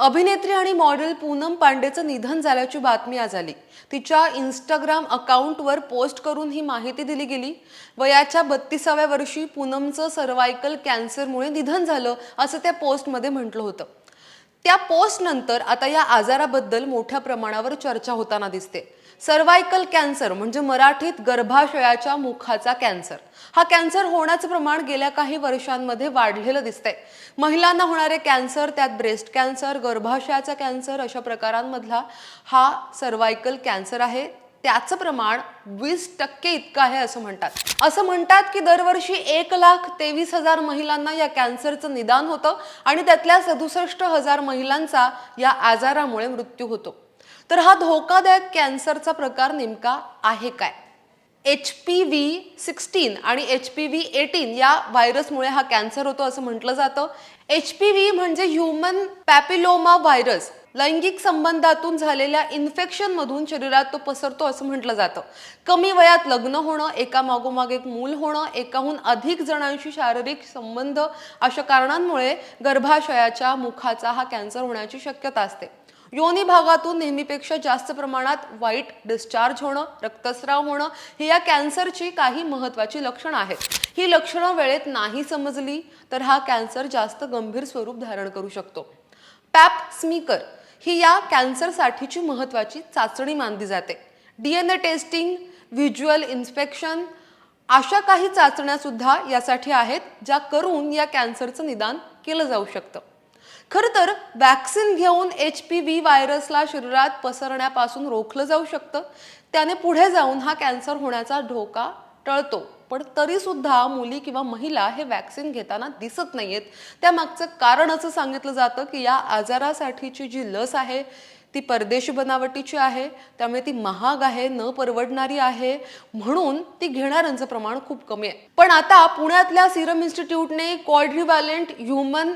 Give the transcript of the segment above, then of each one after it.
अभिनेत्री आणि मॉडेल पूनम पांडेचं निधन झाल्याची बातमी आज आली. तिच्या इंस्टाग्राम अकाउंटवर पोस्ट करून ही माहिती दिली गेली. वयाच्या बत्तीसाव्या वर्षी पूनमचं सर्वायकल कॅन्सरमुळे निधन झालं असं त्या पोस्टमध्ये म्हटलं होतं. त्या पोस्टनंतर आता या आजाराबद्दल मोठ्या प्रमाणावर चर्चा होताना दिसते. सर्वायकल कॅन्सर म्हणजे मराठीत गर्भाशयाच्या मुखाचा कॅन्सर हा कॅन्सर होण्याचं प्रमाण गेल्या काही वर्षांमध्ये वाढलेलं दिसतंय. महिलांना होणारे कॅन्सर त्यात ब्रेस्ट कॅन्सर गर्भाशयाचा कॅन्सर अशा प्रकारांमधला हा सर्वायकल कॅन्सर आहे. त्याचं प्रमाण वीस टक्के इतकं आहे असं म्हणतात. असं म्हणतात की दरवर्षी एक लाख तेवीस हजार महिलांना या कॅन्सरचं निदान होतं आणि त्यातल्या सदुसष्ट हजार महिलांचा या आजारामुळे मृत्यू होतो. तर हा धोकादायक कॅन्सरचा प्रकार नेमका आहे काय? एच पी व्ही सिक्स्टीन आणि एच पी व्ही एटीन या व्हायरसमुळे हा कॅन्सर होतो असं म्हटलं जातं. एच पी व्ही म्हणजे ह्युमन पॅपिलोमा व्हायरस लैंगिक संबंधातून झालेल्या इन्फेक्शन मधून शरीरात तो पसरतो असं म्हटलं जातं. कमी वयात लग्न होणं एका मागोमाग एक मूल होणं एकाहून अधिक जणांशी शारीरिक संबंध अशा कारणांमुळे गर्भाशयाच्या मुखाचा हा कॅन्सर होण्याची शक्यता असते. योनी भागातून नेहमीपेक्षा जास्त प्रमाणात वाईट डिस्चार्ज होणं रक्तस्राव होणं ही या कॅन्सरची काही महत्वाची लक्षणं आहेत. ही लक्षणं वेळेत नाही समजली तर हा कॅन्सर जास्त गंभीर स्वरूप धारण करू शकतो. पॅप स्मीकर ही या कॅन्सरसाठीची महत्वाची चाचणी मानली जाते. डीएनए टेस्टिंग व्हिज्युअल इन्स्पेक्शन अशा काही चाचण्या सुद्धा यासाठी आहेत ज्या करून या कॅन्सरचं निदान केलं जाऊ शकतं. खरं तर वॅक्सिन घेऊन एच पी व्ही व्हायरसला शरीरात पसरण्यापासून रोखलं जाऊ शकतं. त्याने पुढे जाऊन हा कॅन्सर होण्याचा धोका टळतो. पण तरीसुद्धा मुली किंवा महिला हे वॅक्सिन घेताना दिसत नाहीयेत. त्यामागचं कारण असं सांगितलं जातं की या आजारासाठीची जी लस आहे ती परदेशी बनावटीची आहे त्यामुळे ती महाग आहे न परवडणारी आहे म्हणून ती घेणाऱ्यांचं प्रमाण खूप कमी आहे. पण आता पुण्यातल्या सिरम इन्स्टिट्यूटने क्वाड्रिव्हॅलेंट ह्युमन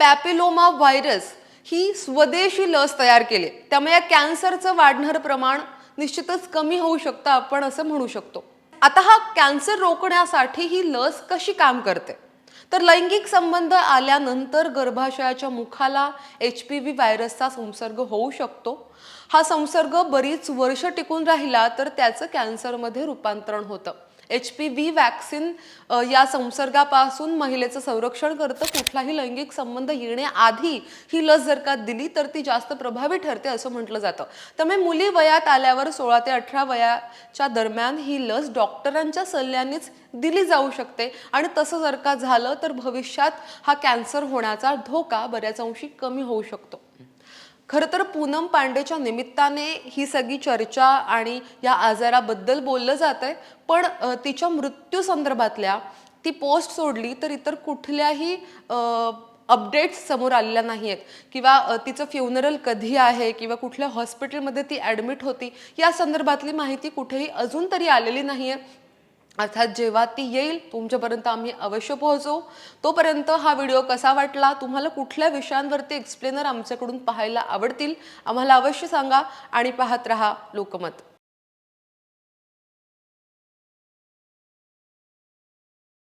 पॅपिलोमा व्हायरस ही स्वदेशी लस तयार केली. त्यामुळे या कॅन्सरचं वाढणारं प्रमाण निश्चितच कमी होऊ शकतं आपण असं म्हणू शकतो. आता हा कॅन्सर रोखण्यासाठी ही लस कशी काम करते? तर लैंगिक संबंध आल्यानंतर गर्भाशयाच्या मुखाला एच पी व्ही व्हायरसचा संसर्ग होऊ शकतो. हा संसर्ग बरीच वर्ष टिकून राहिला तर त्याचं कॅन्सरमध्ये रूपांतरण होतं. एच पी व्ही वॅक्सिन या संसर्गापासून महिलेचं संरक्षण करतं. कुठलाही लैंगिक संबंध येण्याआधी ही लस जर का दिली तर ती जास्त प्रभावी ठरते असं म्हटलं जातं. त्यामुळे मुली वयात आल्यावर सोळा ते अठरा वयाच्या दरम्यान ही लस डॉक्टरांच्या सल्ल्यानेच दिली जाऊ शकते. आणि तसं जर का झालं तर भविष्यात हा कॅन्सर होण्याचा धोका बऱ्याच अंशी कमी होऊ शकतो. खरं तर पूनम पांडेच्या निमित्ताने ही सगळी चर्चा आणि या आजाराबद्दल बोललं जात आहे पण तिच्या मृत्यू संदर्भातल्या ती पोस्ट सोडली तर इतर कुठल्याही अपडेट्स समोर आलेल्या नाही आहेत किंवा तिचं फ्युनरल कधी आहे किंवा कुठल्या हॉस्पिटलमध्ये ती ॲडमिट होती या संदर्भातली माहिती कुठेही अजून तरी आलेली नाही आहे अर्थात जेव्हा ती येईल तुमच्यापर्यंत आम्ही अवश्य पोहोचवू तोपर्यंत हा व्हिडिओ कसा वाटला तुम्हाला कुठल्या विषयांवरती एक्सप्लेनर आमच्याकडून पाहायला आवडतील आम्हाला अवश्य सांगा आणि पाहत रहा लोकमत.